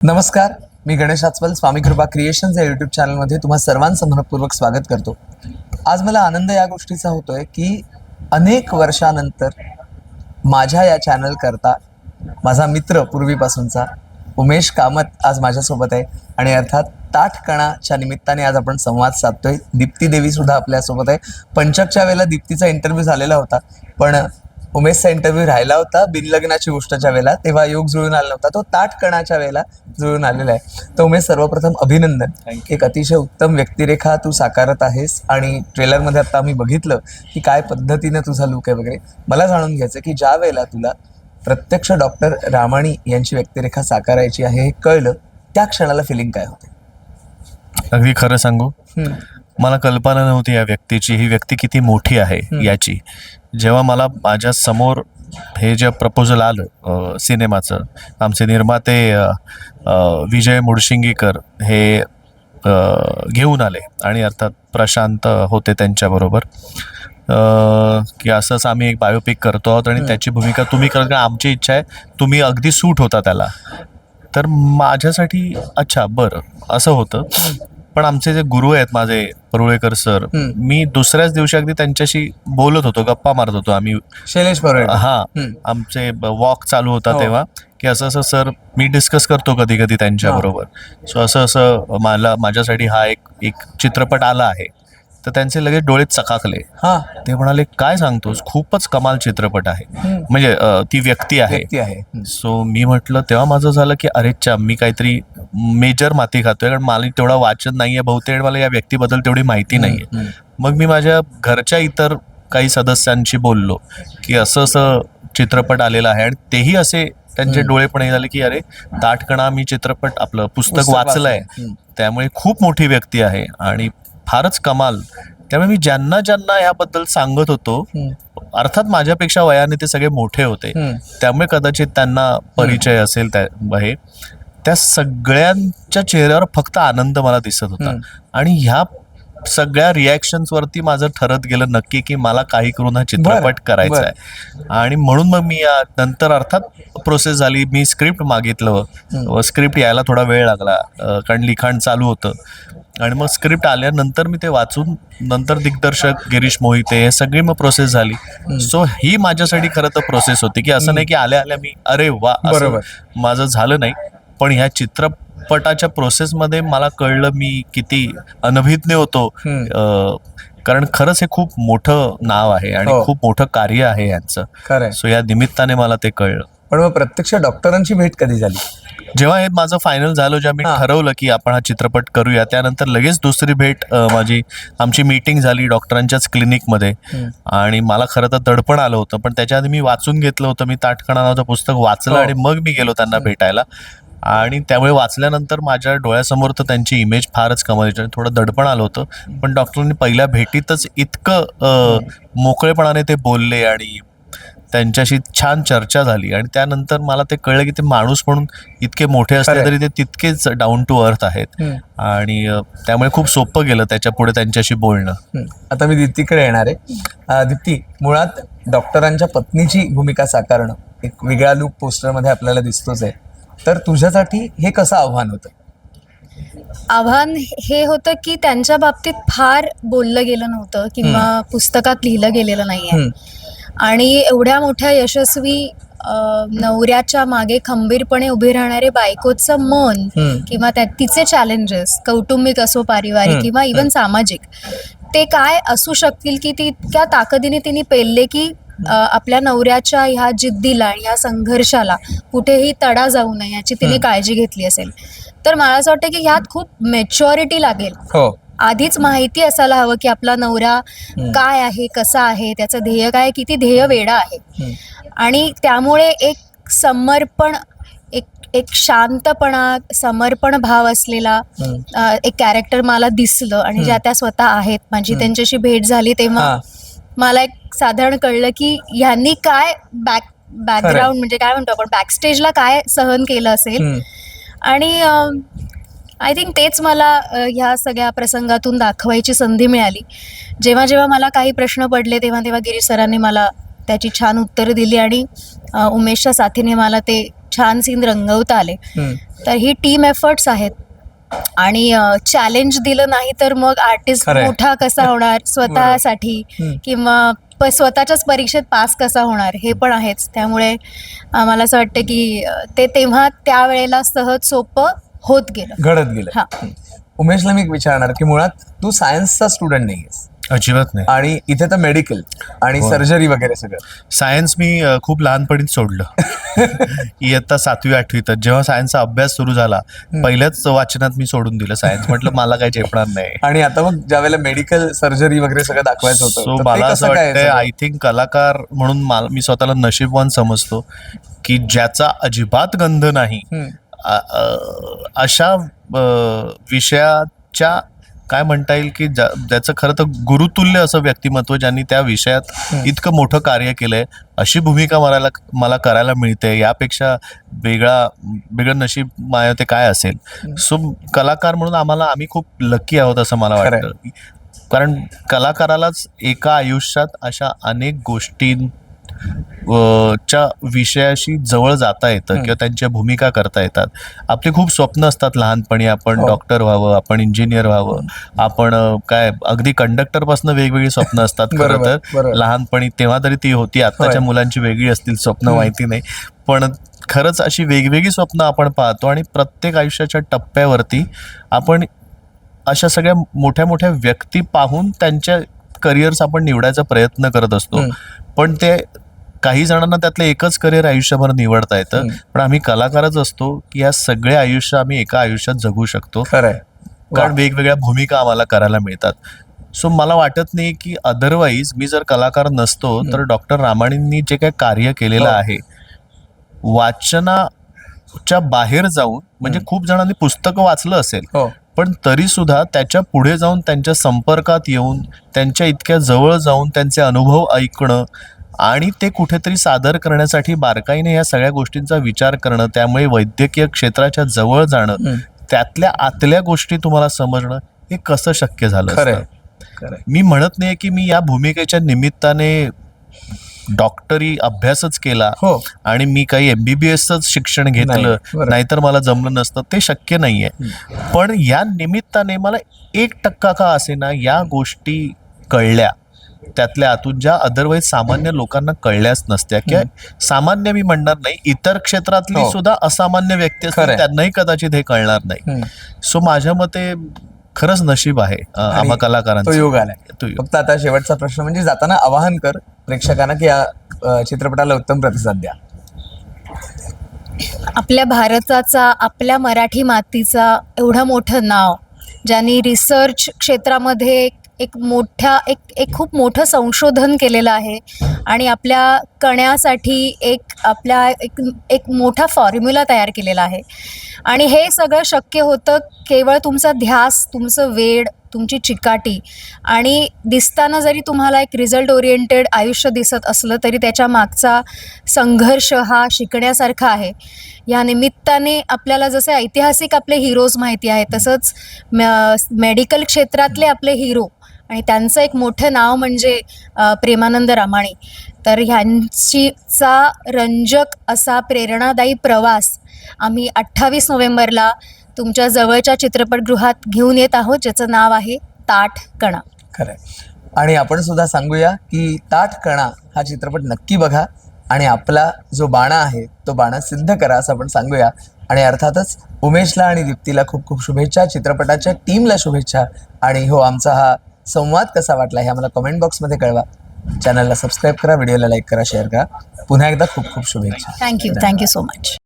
नमस्कार मी गणेश आचवल स्वामी कृपा क्रिएशन्स या यूट्यूब चॅनलमध्ये तुम्हा सर्वांचं मनपूर्वक स्वागत करतो. आज मला आनंद या गोष्टीचा होतोय की अनेक वर्षानंतर माझ्या या चॅनल करता माझा मित्र पूर्वीपासूनचा उमेश कामत आज माझ्यासोबत आहे आणि अर्थात ताठकणाच्या निमित्ताने आज आपण संवाद साधतोय. दीप्ती देवी सुद्धा आपल्यासोबत आहे. पंचकच्या वेळेला दीप्तीचा इंटरव्ह्यू झालेला होता पण उमेशचा इंटरव्ह्यू राहिला होता बिनलग्नाची गोष्टच्या वेळेला तेव्हा योग जुळून आला नव्हता. तो ताठकणाच्या वेळेला जुळून आलेला आहे. तर उमेश सर्वप्रथम अभिनंदन. एक अतिशय उत्तम व्यक्तिरेखा तू साकारत आहेस आणि ट्रेलरमध्ये आता आम्ही बघितलं की काय पद्धतीनं तुझा लुक आहे वगैरे. मला जाणून घ्यायचं की ज्या वेळेला तुला प्रत्यक्ष डॉक्टर रामाणी यांची व्यक्तिरेखा साकारायची आहे हे कळलं त्या क्षणाला फिलिंग काय होते? अगदी खरं सांगू. मला कल्पना नव्हती या व्यक्तीची. ही व्यक्ती किती मोठी आहे याची. जेव्हा मला माझ्यासमोर हे जे प्रपोजल आलं सिनेमाचं आमचे निर्माते विजय मुडशिंगीकर हे घेऊन आले आणि अर्थात प्रशांत होते त्यांच्याबरोबर. की असंच आम्ही एक बायोपिक करतो आहोत आणि त्याची भूमिका तुम्ही करत आमची इच्छा आहे तुम्ही अगदी सूट होता त्याला. तर माझ्यासाठी अच्छा बरं असं होतं. पण आमचे जे गुरु आहेत माझे परुळेकर सर. मी दुसऱ्याच दिवशी अगदी त्यांच्याशी बोलत होतो गप्पा मारत होतो आम्ही शैलेश परोळे हा. आमचे वॉक चालू होता हो. तेव्हा की असं असं सर मी डिस्कस करतो कधी कधी त्यांच्याबरोबर सो असं असं मला माझ्यासाठी हा एक एक चित्रपट आला आहे तर त्यांचे लगेच डोळे चकाकले. हा. ते म्हणाले काय सांगतोस? खूपच कमाल चित्रपट आहे. म्हणजे ती व्यक्ती आहे. सो मी म्हटलं तेव्हा माझं झालं की अरे च्या मी काहीतरी मेजर माती खातोय कारण मला तेवढं वाचन नाहीये. बहुतेक मला या व्यक्तीबद्दल तेवढी माहिती नाहीये. मग मी माझ्या घरच्या इतर काही सदस्यांशी बोललो की असं असं चित्रपट आलेला आहे. आणि तेही असे त्यांचे डोळे पण हे झाले की अरे ताटकणा मी चित्रपट आपलं पुस्तक वाचलंय. त्यामुळे खूप मोठी व्यक्ती आहे. आणि फारच कमाल. त्यामुळे मी ज्यांना ज्यांना याबद्दल सांगत होतो. अर्थात माझ्यापेक्षा वयाने ते सगळे मोठे होते. त्यामुळे कदाचित त्यांना परिचय असेल त्या हे त्या सगळ्यांच्या चेहऱ्यावर फक्त आनंद मला दिसत होता. आणि ह्या सगळ्या रिॲक्शन्स वरती माझं ठरत गेलं नक्की की मला काही करून हा चित्रपट करायचा. आहे. आणि म्हणून मग मी नंतर अर्थात प्रोसेस झाली. मी स्क्रिप्ट मागितलं. स्क्रिप्ट यायला थोडा वेळ लागला. कारण लिखाण चालू होतं. आणि मग स्क्रिप्ट आल्यानंतर मी ते वाचून नंतर दिग्दर्शक गिरीश मोहिते हे सगळी मग प्रोसेस झाली. सो ही माझ्यासाठी खरं तर प्रोसेस होती की असं नाही की आल्या आल्या मी अरे वा बरोबर. माझं झालं नाही. पण ह्या चित्रपटाच्या प्रोसेसमध्ये मला कळलं मी किती अनभिज्ञ होतो. कारण खरंच हे खूप मोठं नाव आहे आणि हो. खूप मोठं कार्य आहे यांचं. सो या निमित्ताने मला ते कळलं. पण मग प्रत्यक्ष डॉक्टरांची भेट कधी झाली जेव्हा हे माझं फायनल झालं जेव्हा मी. ठरवलं की आपण हा चित्रपट करूया त्यानंतर लगेच दुसरी भेट अं, माझी आमची मीटिंग झाली डॉक्टरांच्याच क्लिनिकमध्ये. आणि मला खरं तर दडपण आलं होतं पण त्याच्या आधी मी वाचून घेतलं होतं मी ताटकणा नावाचं पुस्तक वाचलं हो. आणि मग मी गेलो त्यांना भेटायला आणि त्यामुळे वाचल्यानंतर माझ्या डोळ्यासमोर तर त्यांची इमेज फारच कमालीची आणि थोडं दडपण आलं होतं पण डॉक्टरांनी पहिल्या भेटीतच इतकं अं, मोकळेपणाने ते बोलले आणि त्यांच्याशी छान चर्चा झाली आणि त्यानंतर मला ते कळलं की ते माणूस म्हणून इतके मोठे असले. तरी ते तितकेच डाऊन टू अर्थ आहेत. आणि त्यामुळे खूप सोपं गेलं त्याच्या पुढे त्यांच्याशी बोलणं. आता मी दीप्तीकडे येणार आहे दीप्ती मुळात डॉक्टरांच्या पत्नीची भूमिका साकारणं एक वेगळा लुक पोस्टरमध्ये आपल्याला दिसतोच आहे तर तुझ्यासाठी हे कसं आव्हान होतं आव्हान हे होतं की त्यांच्या बाबतीत फार बोललं गेलं नव्हतं किंवा पुस्तकात लिहिलं गेलेलं नाहीये. आणि एवढ्या मोठ्या यशस्वी नवऱ्याच्या मागे खंबीरपणे उभे राहणारे बायकोचं मन. किंवा त्या तिचे चॅलेंजेस कौटुंबिक असो पारिवारिक किंवा इवन सामाजिक ते काय असू शकतील की ती इतक्या ताकदीने तिने पेलले की आपल्या नवऱ्याच्या ह्या जिद्दीला आणि ह्या संघर्षाला कुठेही तडा जाऊ नये याची तिने काळजी घेतली असेल. तर मला असं वाटतं की ह्यात खूप मेच्युरिटी लागेल. हो. आधीच माहिती असायला हवं की आपला नवरा काय आहे कसा आहे त्याचं ध्येय काय किती ध्येय वेडा आहे. आणि त्यामुळे एक समर्पण एक एक शांतपणा समर्पण भाव असलेला. अ, एक कॅरेक्टर मला दिसलं आणि ज्या त्या स्वतः आहेत माझी त्यांच्याशी भेट झाली तेव्हा हा. मला एक साधारण कळलं की ह्यांनी काय बॅक बॅकग्राऊंड म्हणजे काय म्हणतो आपण बॅकस्टेजला काय सहन केलं असेल हम्म. आणि आय थिंक तेच मला ह्या सगळ्या प्रसंगातून दाखवायची संधी मिळाली. जेव्हा जेव्हा मला काही प्रश्न पडले तेव्हा तेव्हा गिरीश सरांनी मला त्याची छान उत्तरं दिली आणि उमेशच्या साथीने मला ते छान सीन रंगवता आले. तर ही टीम एफर्ट्स आहेत. आणि चॅलेंज दिलं नाही तर मग आर्टिस्ट. मोठा कसा होणार? स्वतःसाठी. किंवा स्वतःच्याच परीक्षेत पास कसा होणार? हे पण आहेच. त्यामुळे आम्हाला असं वाटतं की ते तेव्हा त्यावेळेला सहज सोपं होत गेलं. घडत गेलं. हा. उमेशला मी एक विचारणार की मुळात तू सायन्सचा स्टुडंट नाहीयेस. अजिबात नाही. आणि इथे तर मेडिकल आणि हो. सर्जरी वगैरे सगळं. सायन्स मी अ, खूप लहानपणीच सोडलं. इयत्ता सातवी आठवीत जेव्हा सायन्सचा अभ्यास सुरू झाला पहिल्याच वाचनात मी सोडून दिलं सायन्स म्हटलं मला काही झेपणार नाही. आणि आता मग ज्या वेळेला मेडिकल सर्जरी वगैरे सगळं दाखवायचं होतं सो तर ते मला कसं असं काय वाटतंय सगळं? आय थिंक कलाकार म्हणून मला मी स्वतःला नशीबवान समजतो की ज्याचा अजिबात गंध नाही हम्म. अशा विषयाच्या काय म्हणता येईल की ज्या- ज्याचं खरं तर गुरुतुल्य असं व्यक्तिमत्व ज्यांनी त्या विषयात इतकं मोठं कार्य केलंय अशी भूमिका मला मला करायला मिळते. यापेक्षा वेगळा वेगळं नशीब माया ते काय असेल? सो कलाकार म्हणून आम्हाला आम्ही खूप लकी आहोत असं मला. वाटतं. कारण कलाकारालाच एका आयुष्यात अशा अनेक गोष्टी च्या विषयाशी जवळ जाता येतं. किंवा त्यांच्या भूमिका करता येतात आपली खूप स्वप्न असतात लहानपणी आपण हो. डॉक्टर व्हावं आपण इंजिनियर व्हावं आपण काय अगदी कंडक्टरपासून वेगवेगळी स्वप्न असतात खरं तर. लहानपणी तेव्हा तरी ती होती आताच्या होय. मुलांची वेगळी असतील स्वप्न. माहिती नाही पण खरंच अशी वेगवेगळी स्वप्न आपण पाहतो आणि प्रत्येक आयुष्याच्या टप्प्यावरती आपण अशा सगळ्या मोठ्या मोठ्या व्यक्ती पाहून त्यांच्या करिअर्स आपण निवडायचा प्रयत्न करत असतो. पण ते काही जणांना त्यातलं एकच करिअर आयुष्यभर निवडता येतं. पण आम्ही कलाकारच असतो. की या सगळे आयुष्य आम्ही एका आयुष्यात जगू शकतो. खरंय. कारण वेगवेगळ्या भूमिका आम्हाला करायला मिळतात. सो मला वाटत नाही की अदरवाईज मी जर कलाकार नसतो तर डॉक्टर रामाणींनी जे काही कार्य केलेलं हो. आहे वाचनाच्या बाहेर जाऊन म्हणजे खूप जणांनी पुस्तकं वाचलं असेल हो. पण तरी सुद्धा त्याच्या पुढे जाऊन त्यांच्या संपर्कात येऊन त्यांच्या इतक्या जवळ जाऊन त्यांचे अनुभव ऐकणं आणि ते कुठेतरी सादर करण्यासाठी बारकाईने या सगळ्या गोष्टींचा विचार करणं त्यामुळे वैद्यकीय क्षेत्राच्या जवळ जाणं. त्यातल्या आतल्या गोष्टी तुम्हाला समजणं हे कसं शक्य झालं? खरंय मी म्हणत नाही की मी या भूमिकेच्या निमित्ताने डॉक्टरी अभ्यासच केला हो आणि मी काही एमबीबीएसच शिक्षण घेतलं. नाहीतर मला जमलं नसतं ते शक्य नाहीये पण या निमित्ताने मला एक टक्का का असेना या गोष्टी कळल्या त्यातल्या आतून ज्या अदरवाईज सामान्य लोकांना कळल्याच नसत्या किंवा सामान्य मी म्हणणार नाही इतर क्षेत्रातली हो. सुद्धा असामान्य व्यक्ती खरंय. त्यांनाही कदाचित हे कळणार नाही हम्म. सो माझ्या मते खरंच नशीब आहे अ, आम्हा आणि कलाकारांचं तो योग आलाय तो योग. फक्त आता शेवटचा प्रश्न म्हणजे जाताना आवाहन कर प्रेक्षकांना की या अ, चित्रपटाला उत्तम प्रतिसाद द्या आपल्या भारताचा आपल्या मराठी मातीचा एवढं मोठं नाव ज्यांनी रिसर्च क्षेत्रामध्ये एक- मोठ्या एक एक खूप मोठं संशोधन केलेलं आहे. आणि आपल्या कण्यासाठी एक आपल्या एक एक मोठा फॉर्म्युला तयार केलेला आहे. आणि हे सगळं शक्य होतं केवळ तुमचा ध्यास तुमचं वेळ तुमची चिकाटी आणि दिसताना जरी तुम्हाला एक रिझल्ट ओरिएंटेड आयुष्य दिसत असलं तरी त्याच्या मागचा संघर्ष हा शिकण्यासारखा आहे. या निमित्ताने आपल्याला जसे ऐतिहासिक आपले हिरोज माहिती आहे तसंच मेडिकल क्षेत्रातले आपले हिरो आणि त्यांचं एक मोठं नाव म्हणजे प्रेमानंद रामाणे. तर ह्यांचीचा रंजक असा प्रेरणादायी प्रवास आम्ही अठ्ठावीस नोव्हेंबरला तुमच्या जवळच्या चित्रपटगृहात घेऊन येत आहोत ज्याचं नाव आहे ताठ कणा. खरं आणि आपण सुद्धा सांगूया की ताठ कणा हा चित्रपट नक्की बघा आणि आपला जो बाणा आहे तो बाणा सिद्ध करा असं आपण सांगूया. आणि अर्थातच उमेशला आणि दीप्तीला खूप खूप शुभेच्छा चित्रपटाच्या टीमला शुभेच्छा आणि हो आमचा हा संवाद कसा वाटला हे आम्हाला कमेंट बॉक्समध्ये कळवा. चॅनलला सबस्क्राईब करा व्हिडिओला लाईक करा शेअर करा. पुन्हा एकदा खूप खूप शुभेच्छा. Thank you thank you so much